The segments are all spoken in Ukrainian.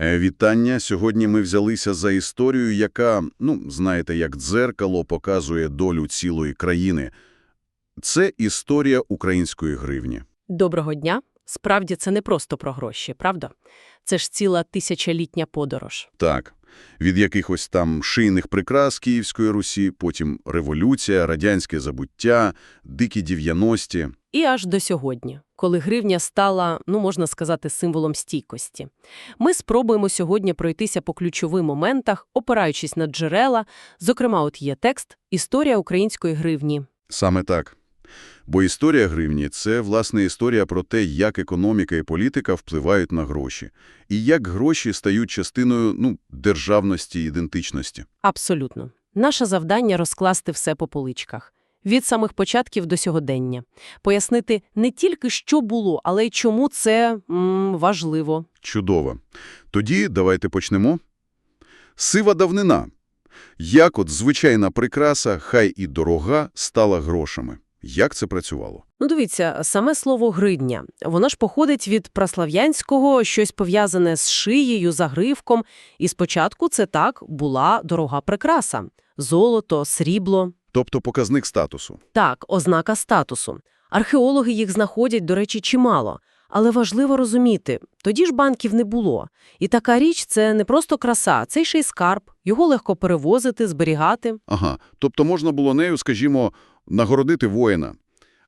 Е, Вітання. Сьогодні ми взялися за історію, яка, ну, знаєте, як дзеркало показує долю цілої країни. Це історія української гривні. Доброго дня. Справді це не просто про гроші, правда? Це ж ціла тисячолітня подорож. Так, від якихось там шийних прикрас Київської Русі, потім революція, радянське забуття, дикі 90-ті. І аж до сьогодні, коли гривня стала, ну можна сказати, символом стійкості. Ми спробуємо сьогодні пройтися по ключовим моментах, опираючись на джерела. Зокрема, от є текст «Історія української гривні». Саме так. Бо історія гривні – це, власне, історія про те, як економіка і політика впливають на гроші, і як гроші стають частиною, ну, державності ідентичності. Абсолютно. Наше завдання – розкласти все по поличках. Від самих початків до сьогодення. Пояснити не тільки, що було, але й чому це м, важливо. Чудово. Тоді давайте почнемо. Сива давнина. Як от звичайна прикраса, хай і дорога, стала грошами? Як це працювало? Ну, дивіться, саме слово «гридня», воно ж походить від праслав'янського, щось пов'язане з шиєю, загривком. І спочатку це так була дорога прикраса – золото, срібло. Тобто показник статусу. Так, ознака статусу. Археологи їх знаходять, до речі, чимало. Але важливо розуміти, тоді ж банків не було. І така річ – це не просто краса, це ще й скарб. Його легко перевозити, зберігати. Ага, тобто можна було нею, скажімо, нагородити воїна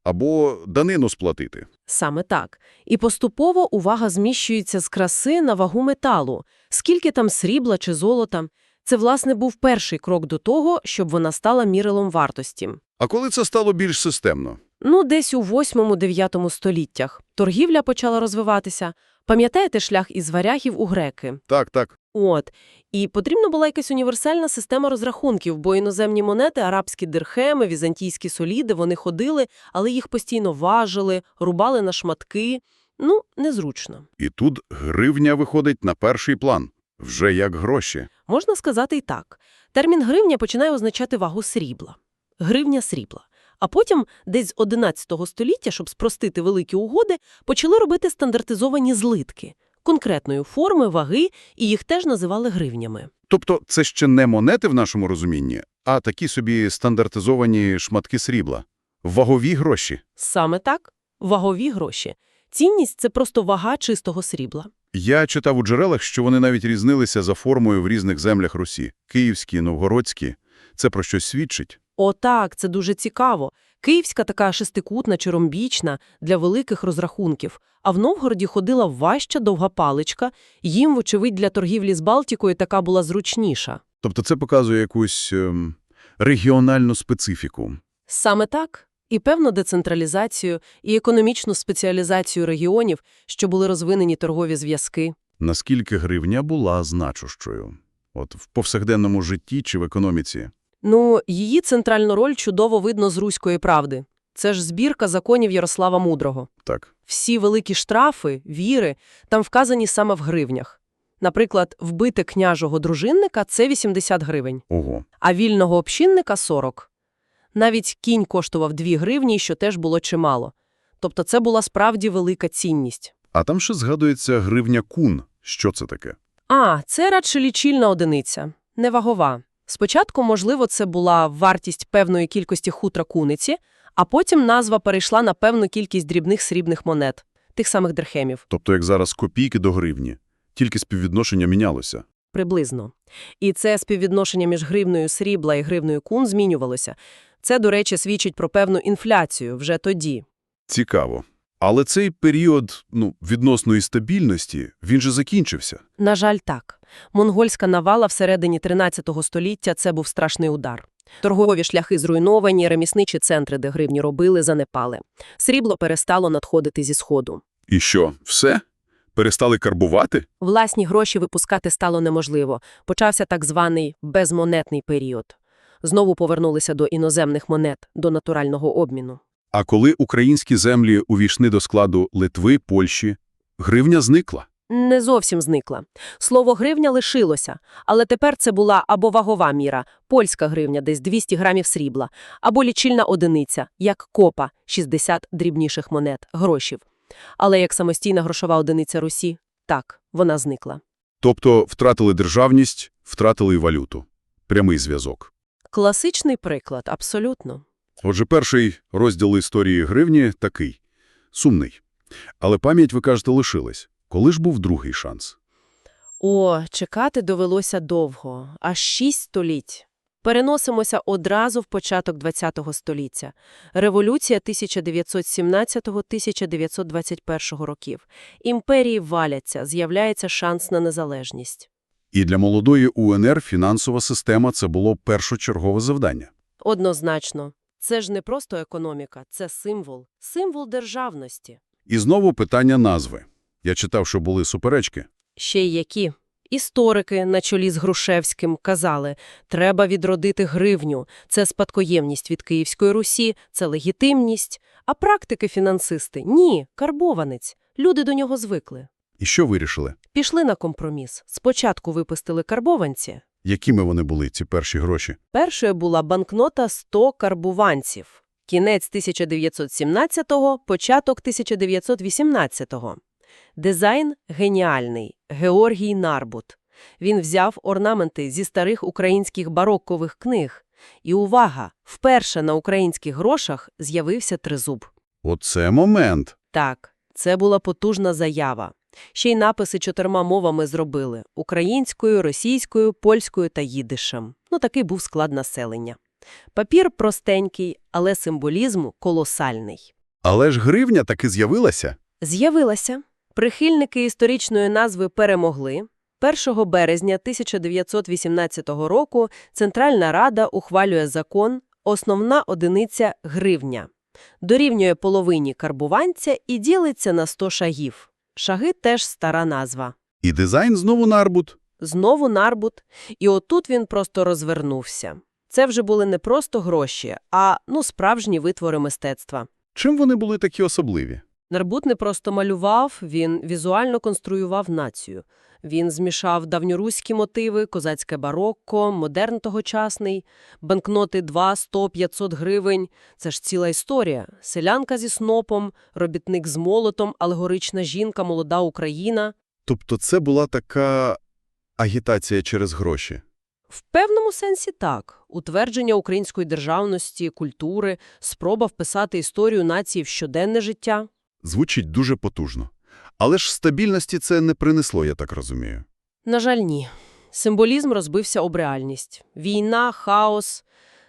або данину сплатити. Саме так. І поступово увага зміщується з краси на вагу металу. Скільки там срібла чи золота. Це, власне, був перший крок до того, щоб вона стала мірилом вартості. А коли це стало більш системно? Ну, десь у 8-9 століттях. Торгівля почала розвиватися. Пам'ятаєте шлях із варягів у греки? Так, так. От. І потрібна була якась універсальна система розрахунків, бо іноземні монети, арабські дирхеми, візантійські соліди, вони ходили, але їх постійно важили, рубали на шматки. Ну, незручно. І тут гривня виходить на перший план. Вже як гроші. Можна сказати і так. Термін гривня починає означати вагу срібла. Гривня срібла. А потім, десь з 11 століття, щоб спростити великі угоди, почали робити стандартизовані злитки конкретної форми, ваги, і їх теж називали гривнями. Тобто це ще не монети в нашому розумінні, а такі собі стандартизовані шматки срібла. Вагові гроші. Саме так. Вагові гроші. Цінність – це просто вага чистого срібла. Я читав у джерелах, що вони навіть різнилися за формою в різних землях Русі. Київські, новгородські. Це про щось свідчить? О, так, це дуже цікаво. Київська така шестикутна чи ромбічна для великих розрахунків, а в Новгороді ходила важча довга паличка, їм, вочевидь, для торгівлі з Балтікою така була зручніша. Тобто це показує якусь ем, регіональну специфіку. Саме так. І певну децентралізацію, і економічну спеціалізацію регіонів, що були розвинені торгові зв'язки. Наскільки гривня була значущою? От в повсякденному житті чи в економіці? Ну, її центральну роль чудово видно з «Руської правди». Це ж збірка законів Ярослава Мудрого. Так. Всі великі штрафи, віри, там вказані саме в гривнях. Наприклад, вбити княжого дружинника – це 80 гривень, Ого. а вільного общинника – 40. Навіть кінь коштував 2 гривні, що теж було чимало. Тобто це була справді велика цінність. А там ще згадується гривня кун. Що це таке? А, це радше лічильна одиниця, не вагова. Спочатку, можливо, це була вартість певної кількості хутра куниці, а потім назва перейшла на певну кількість дрібних срібних монет, тих самих дирхемів. Тобто як зараз копійки до гривні. Тільки співвідношення мінялося. Приблизно. І це співвідношення між гривною срібла і гривною кун змінювалося. Це, до речі, свідчить про певну інфляцію вже тоді. Цікаво. Але цей період ну, відносної стабільності, він же закінчився. На жаль, так. Монгольська навала всередині 13 століття – це був страшний удар. Торгові шляхи зруйновані, ремісничі центри, де гривні робили, занепали. Срібло перестало надходити зі сходу. І що, все? Перестали карбувати? Власні гроші випускати стало неможливо. Почався так званий безмонетний період. Знову повернулися до іноземних монет, до натурального обміну. А коли українські землі увійшли до складу Литви, Польщі, гривня зникла. Не зовсім зникла. Слово «гривня» лишилося, але тепер це була або вагова міра, польська гривня, десь 200 грамів срібла, або лічильна одиниця, як копа, 60 дрібніших монет, грошів. Але як самостійна грошова одиниця Русі, так, вона зникла. Тобто втратили державність, втратили і валюту. Прямий зв'язок. Класичний приклад, абсолютно. Отже, перший розділ історії гривні такий. Сумний. Але пам'ять, ви кажете, лишилась. Коли ж був другий шанс? О, чекати довелося довго, аж шість століть. Переносимося одразу в початок ХХ століття. Революція 1917-1921 років. Імперії валяться, з'являється шанс на незалежність. І для молодої УНР фінансова система – це було першочергове завдання. Однозначно. Це ж не просто економіка, це символ. Символ державності. І знову питання назви. Я читав, що були суперечки. Ще й які. Історики на чолі з Грушевським казали, треба відродити гривню, це спадкоємність від Київської Русі, це легітимність. А практики-фінансисти – ні, карбованець. Люди до нього звикли. І що вирішили? Пішли на компроміс. Спочатку випустили карбованці. Якими вони були, ці перші гроші? Першою була банкнота 100 карбуванців. Кінець 1917-го, початок 1918-го. Дизайн геніальний. Георгій Нарбут. Він взяв орнаменти зі старих українських бароккових книг. І увага! Вперше на українських грошах з'явився тризуб. Оце момент. Так, це була потужна заява. Ще й написи чотирма мовами зробили – українською, російською, польською та їдишем. Ну, такий був склад населення. Папір простенький, але символізм колосальний. Але ж гривня таки з'явилася. З'явилася. Прихильники історичної назви перемогли. 1 березня 1918 року Центральна Рада ухвалює закон «Основна одиниця – гривня». Дорівнює половині карбуванця і ділиться на 100 шагів. Шаги теж стара назва. І дизайн знову нарбут. Знову нарбут. І отут він просто розвернувся. Це вже були не просто гроші, а, ну, справжні витвори мистецтва. Чим вони були такі особливі? Нарбут не просто малював, він візуально конструював націю. Він змішав давньоруські мотиви, козацьке барокко, модерн тогочасний, банкноти 2, 100, 500 гривень. Це ж ціла історія. Селянка зі снопом, робітник з молотом, алегорична жінка, молода Україна. Тобто це була така агітація через гроші. В певному сенсі так. Утвердження української державності, культури, спроба вписати історію нації в щоденне життя. Звучить дуже потужно. Але ж стабільності це не принесло, я так розумію. На жаль, ні. Символізм розбився об реальність. Війна, хаос.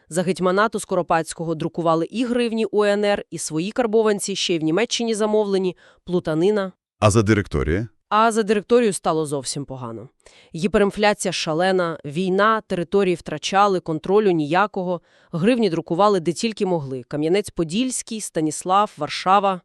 За гетьманату Скоропадського друкували і гривні УНР, і свої карбованці, ще й в Німеччині замовлені, плутанина. А за директорія? А за директорію стало зовсім погано. Гіперінфляція шалена, війна, території втрачали, контролю ніякого. Гривні друкували де тільки могли. Кам'янець-Подільський, Станіслав, Варшава.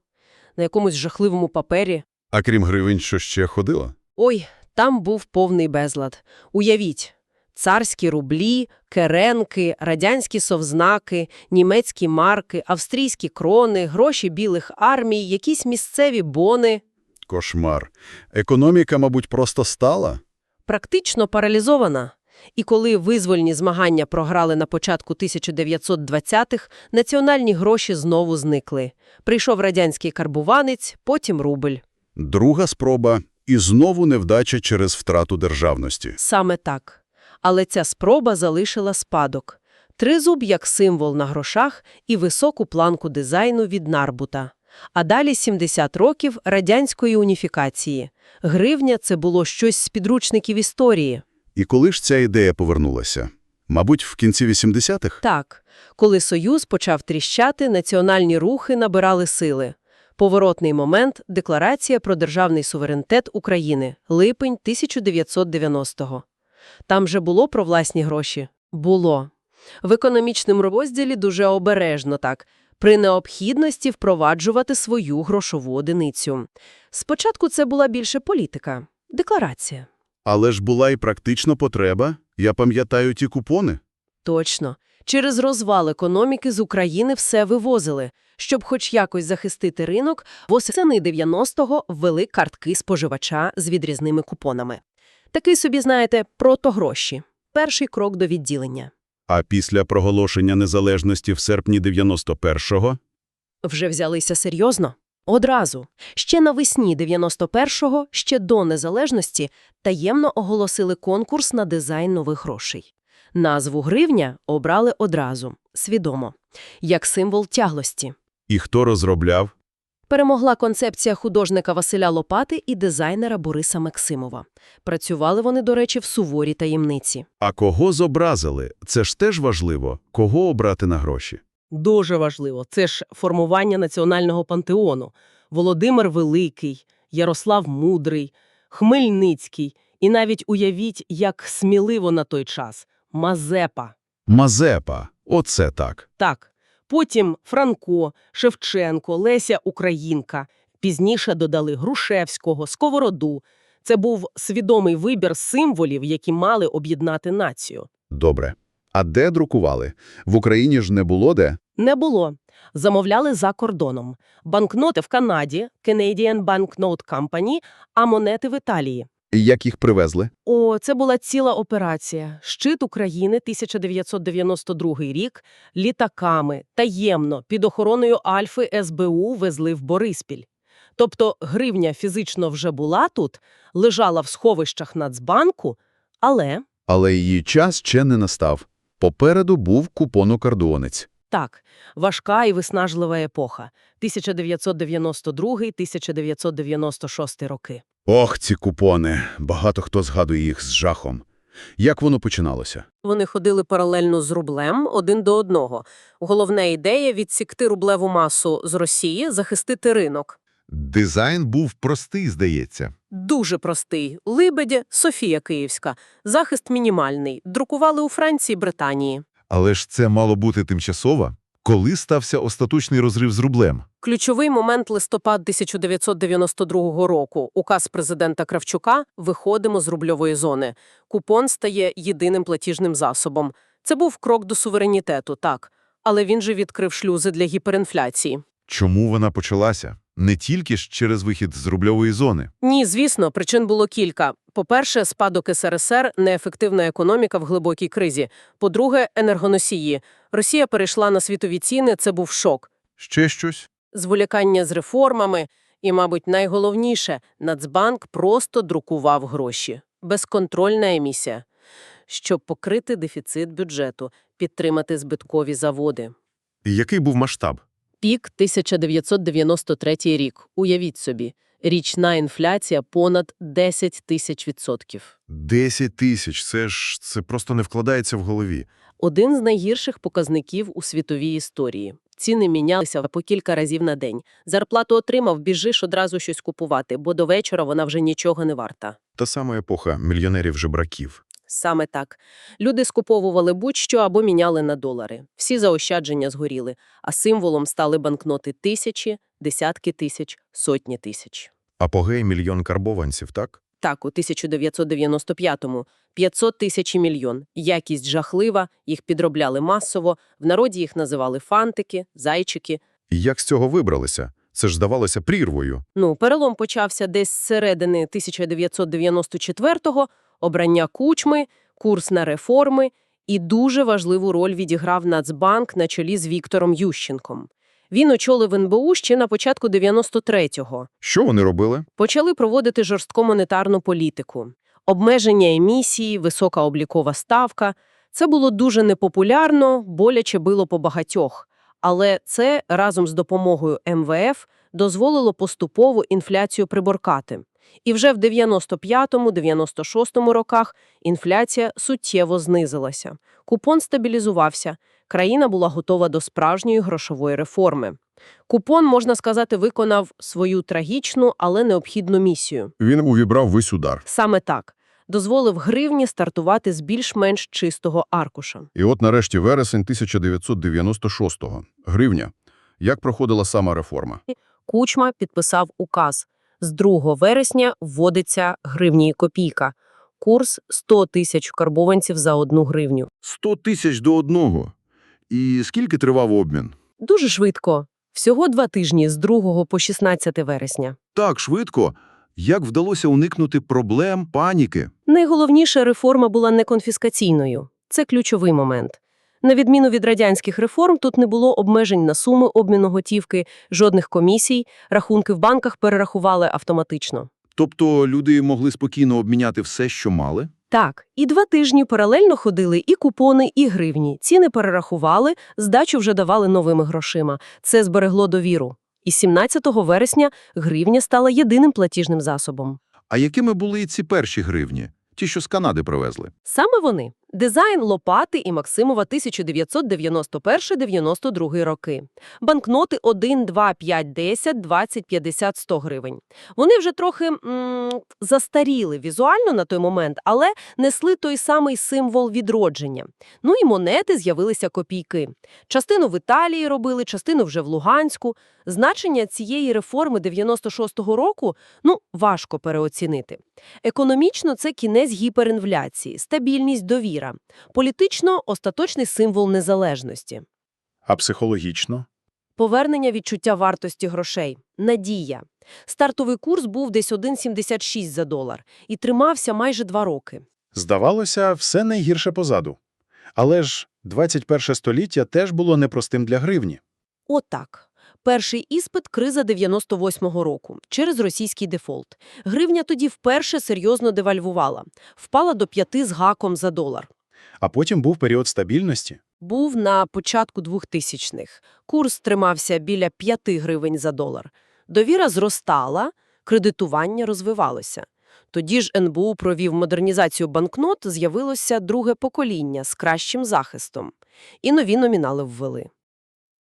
На якомусь жахливому папері. А крім гривень, що ще ходило? Ой, там був повний безлад. Уявіть. Царські рублі, керенки, радянські совзнаки, німецькі марки, австрійські крони, гроші білих армій, якісь місцеві бони. Кошмар. Економіка, мабуть, просто стала? Практично паралізована. І коли визвольні змагання програли на початку 1920-х, національні гроші знову зникли. Прийшов радянський карбуванець, потім рубль. Друга спроба – і знову невдача через втрату державності. Саме так. Але ця спроба залишила спадок. Тризуб як символ на грошах і високу планку дизайну від Нарбута. А далі 70 років радянської уніфікації. Гривня – це було щось з підручників історії. І коли ж ця ідея повернулася? Мабуть, в кінці 80-х? Так, коли Союз почав тріщати, національні рухи набирали сили. Поворотний момент – Декларація про державний суверенітет України, липень 1990-го. Там же було про власні гроші? Було. В економічному розділі дуже обережно так. При необхідності впроваджувати свою грошову одиницю. Спочатку це була більше політика. Декларація. Але ж була і практична потреба. Я пам'ятаю ті купони. Точно. Через розвал економіки з України все вивозили. Щоб хоч якось захистити ринок, восени 90-го ввели картки споживача з відрізними купонами. Такий собі, знаєте, протогроші. Перший крок до відділення. А після проголошення незалежності в серпні 91-го? Вже взялися серйозно? Одразу. Ще навесні 91-го, ще до незалежності, таємно оголосили конкурс на дизайн нових грошей. Назву гривня обрали одразу, свідомо, як символ тяглості. І хто розробляв? Перемогла концепція художника Василя Лопати і дизайнера Бориса Максимова. Працювали вони, до речі, в суворій таємниці. А кого зобразили? Це ж теж важливо. Кого обрати на гроші? Дуже важливо. Це ж формування національного пантеону. Володимир Великий, Ярослав Мудрий, Хмельницький. І навіть уявіть, як сміливо на той час. Мазепа. Мазепа. Оце так. Так. Потім Франко, Шевченко, Леся Українка. Пізніше додали Грушевського, Сковороду. Це був свідомий вибір символів, які мали об'єднати націю. Добре. А де друкували? В Україні ж не було де? Не було. Замовляли за кордоном. Банкноти в Канаді, Canadian Banknote Company, а монети в Італії. І як їх привезли? О, це була ціла операція. Щит України, 1992 рік, літаками, таємно, під охороною Альфи СБУ везли в Бориспіль. Тобто гривня фізично вже була тут, лежала в сховищах Нацбанку, але, Але її час ще не настав. Попереду був купонокардонець. так, важка і виснажлива епоха – 1992-1996 роки. Ох, ці купони. Багато хто згадує їх з жахом. Як воно починалося? Вони ходили паралельно з рублем один до одного. Головна ідея – відсікти рублеву масу з Росії, захистити ринок. Дизайн був простий, здається. Дуже простий. Либеді, Софія Київська. Захист мінімальний. Друкували у Франції, Британії. Але ж це мало бути тимчасово. Коли стався остаточний розрив з рублем? Ключовий момент – листопад 1992 року. Указ президента Кравчука «Виходимо з рубльової зони». Купон стає єдиним платіжним засобом. Це був крок до суверенітету, так. Але він же відкрив шлюзи для гіперінфляції. Чому вона почалася? Не тільки ж через вихід з рубльової зони. Ні, звісно, причин було кілька. По-перше, спадок СРСР, неефективна економіка в глибокій кризі. По-друге, енергоносії. Росія перейшла на світові ціни, це був шок. Ще щось? Зволікання з реформами і, мабуть, найголовніше, Нацбанк просто друкував гроші. Безконтрольна емісія. Щоб покрити дефіцит бюджету, підтримати збиткові заводи. Який був масштаб? Пік 1993 рік. Уявіть собі. Річна інфляція понад 10 тисяч відсотків. 10 тисяч. Це ж це просто не вкладається в голові. Один з найгірших показників у світовій історії. Ціни мінялися по кілька разів на день. Зарплату отримав, біжиш одразу щось купувати, бо до вечора вона вже нічого не варта. Та сама епоха мільйонерів-жебраків. Саме так. Люди скуповували будь-що або міняли на долари. Всі заощадження згоріли, а символом стали банкноти тисячі, десятки тисяч, сотні тисяч. Апогей мільйон карбованців, так? Так, у 1995-му 500 тисяч і мільйон. Якість жахлива, їх підробляли масово, в народі їх називали фантики, зайчики. І як з цього вибралися? Це ж здавалося прірвою. Ну, перелом почався десь з середини 1994-го, обрання кучми, курс на реформи, і дуже важливу роль відіграв Нацбанк на чолі з Віктором Ющенком. Він очолив НБУ ще на початку 93-го. Що вони робили? Почали проводити жорстку монетарну політику. Обмеження емісії, висока облікова ставка. Це було дуже непопулярно, боляче било по багатьох. Але це разом з допомогою МВФ дозволило поступово інфляцію приборкати. І вже в 95-96 роках інфляція суттєво знизилася. Купон стабілізувався. Країна була готова до справжньої грошової реформи. Купон, можна сказати, виконав свою трагічну, але необхідну місію. Він увібрав весь удар. Саме так. Дозволив гривні стартувати з більш-менш чистого аркуша. І от нарешті вересень 1996-го. Гривня. Як проходила сама реформа? Кучма підписав указ. З 2 вересня вводиться гривні і копійка. Курс – 100 тисяч карбованців за одну гривню. 100 тисяч до одного. І скільки тривав обмін? Дуже швидко. Всього два тижні з 2 по 16 вересня. Так швидко. Як вдалося уникнути проблем, паніки? Найголовніша реформа була не конфіскаційною. Це ключовий момент. На відміну від радянських реформ, тут не було обмежень на суми обміну готівки, жодних комісій, рахунки в банках перерахували автоматично. Тобто люди могли спокійно обміняти все, що мали? Так, і два тижні паралельно ходили і купони, і гривні. Ціни перерахували, здачу вже давали новими грошима. Це зберегло довіру. І 17 вересня гривня стала єдиним платіжним засобом. А якими були ці перші гривні? Ті, що з Канади привезли? Саме вони – дизайн Лопати і Максимова 1991-92 роки. Банкноти 1, 2, 5, 10, 20, 50, 100 гривень. Вони вже трохи м, застаріли візуально на той момент, але несли той самий символ відродження. Ну і монети з'явилися копійки. Частину в Італії робили, частину вже в Луганську. Значення цієї реформи 96-го року, ну, важко переоцінити. Економічно це кінець гіперінфляції, стабільність, довіра. Політично – остаточний символ незалежності. А психологічно? Повернення відчуття вартості грошей. Надія. Стартовий курс був десь 1,76 за долар і тримався майже два роки. Здавалося, все найгірше позаду. Але ж 21 століття теж було непростим для гривні. Отак. Перший іспит – криза 98-го року через російський дефолт. Гривня тоді вперше серйозно девальвувала. Впала до 5 з гаком за долар. А потім був період стабільності. Був на початку 2000-х. Курс тримався біля 5 гривень за долар. Довіра зростала, кредитування розвивалося. Тоді ж НБУ провів модернізацію банкнот, з'явилося друге покоління з кращим захистом. І нові номінали ввели.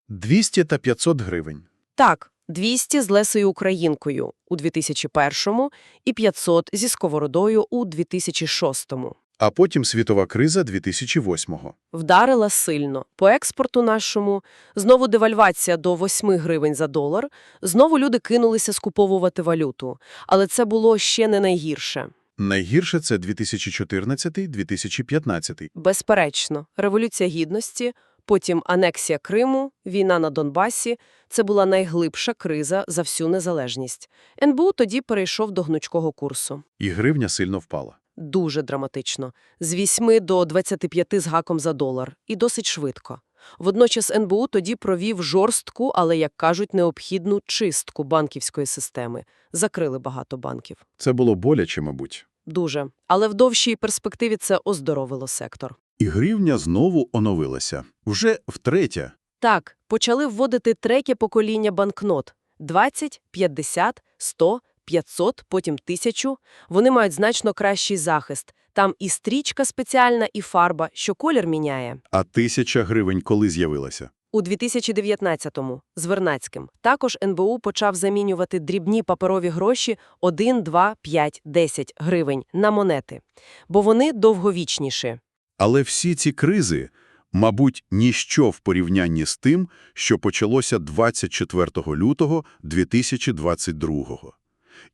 200 та 500 гривень. Так, 200 з Лесею Українкою у 2001-му і 500 зі Сковородою у 2006-му. А потім світова криза 2008-го. Вдарила сильно. По експорту нашому знову девальвація до 8 гривень за долар. Знову люди кинулися скуповувати валюту. Але це було ще не найгірше. Найгірше це 2014-2015. Безперечно, Революція Гідності, потім анексія Криму, війна на Донбасі – це була найглибша криза за всю незалежність. НБУ тоді перейшов до гнучкого курсу. І гривня сильно впала. Дуже драматично. З 8 до 25 з гаком за долар. І досить швидко. Водночас НБУ тоді провів жорстку, але, як кажуть, необхідну чистку банківської системи. Закрили багато банків. Це було боляче, мабуть. Дуже. Але в довшій перспективі це оздоровило сектор. І гривня знову оновилася. Вже втретє. Так, почали вводити третє покоління банкнот – 20, 50, 100, 500, потім 1000. Вони мають значно кращий захист. Там і стрічка спеціальна, і фарба, що колір міняє. А тисяча гривень коли з'явилася? У 2019-му з Вернацьким також НБУ почав замінювати дрібні паперові гроші 1, 2, 5, 10 гривень на монети, бо вони довговічніші. Але всі ці кризи, мабуть, ніщо в порівнянні з тим, що почалося 24 лютого 2022-го.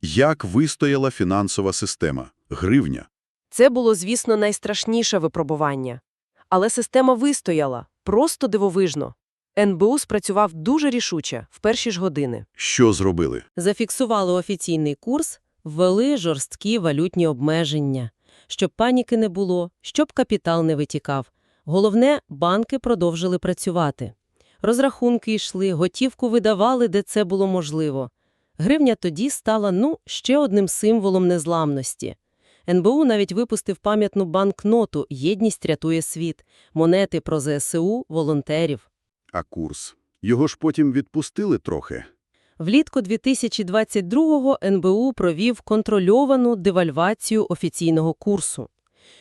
Як вистояла фінансова система? Гривня. Це було, звісно, найстрашніше випробування. Але система вистояла, просто дивовижно. НБУ спрацював дуже рішуче в перші ж години. Що зробили? Зафіксували офіційний курс, ввели жорсткі валютні обмеження. Щоб паніки не було, щоб капітал не витікав. Головне, банки продовжили працювати. Розрахунки йшли, готівку видавали, де це було можливо. Гривня тоді стала, ну, ще одним символом незламності. НБУ навіть випустив пам'ятну банкноту «Єдність рятує світ», монети про ЗСУ, волонтерів. А курс? Його ж потім відпустили трохи. Влітку 2022-го НБУ провів контрольовану девальвацію офіційного курсу.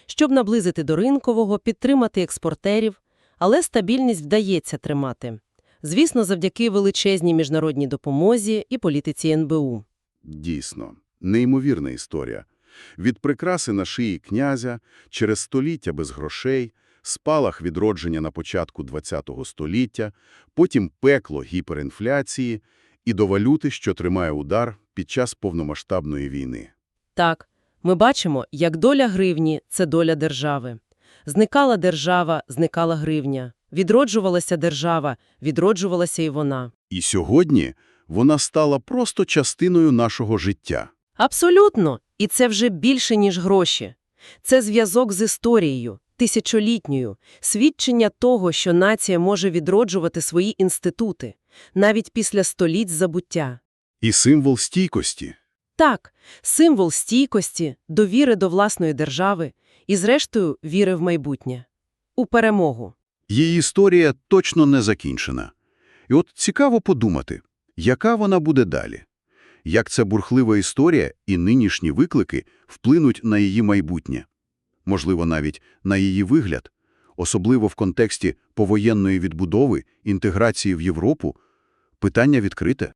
Щоб наблизити до ринкового, підтримати експортерів, але стабільність вдається тримати. Звісно, завдяки величезній міжнародній допомозі і політиці НБУ. Дійсно, неймовірна історія. Від прикраси на шиї князя, через століття без грошей, спалах відродження на початку ХХ століття, потім пекло гіперінфляції і до валюти, що тримає удар під час повномасштабної війни. Так, ми бачимо, як доля гривні – це доля держави. Зникала держава, зникала гривня. Відроджувалася держава, відроджувалася і вона. І сьогодні вона стала просто частиною нашого життя. Абсолютно. І це вже більше, ніж гроші. Це зв'язок з історією. тисячолітньою, свідчення того, що нація може відроджувати свої інститути, навіть після століть забуття. І символ стійкості. Так, символ стійкості, довіри до власної держави і, зрештою, віри в майбутнє. У перемогу. Її історія точно не закінчена. І от цікаво подумати, яка вона буде далі? Як ця бурхлива історія і нинішні виклики вплинуть на її майбутнє? Можливо, навіть на її вигляд, особливо в контексті повоєнної відбудови, інтеграції в Європу? Питання відкрите.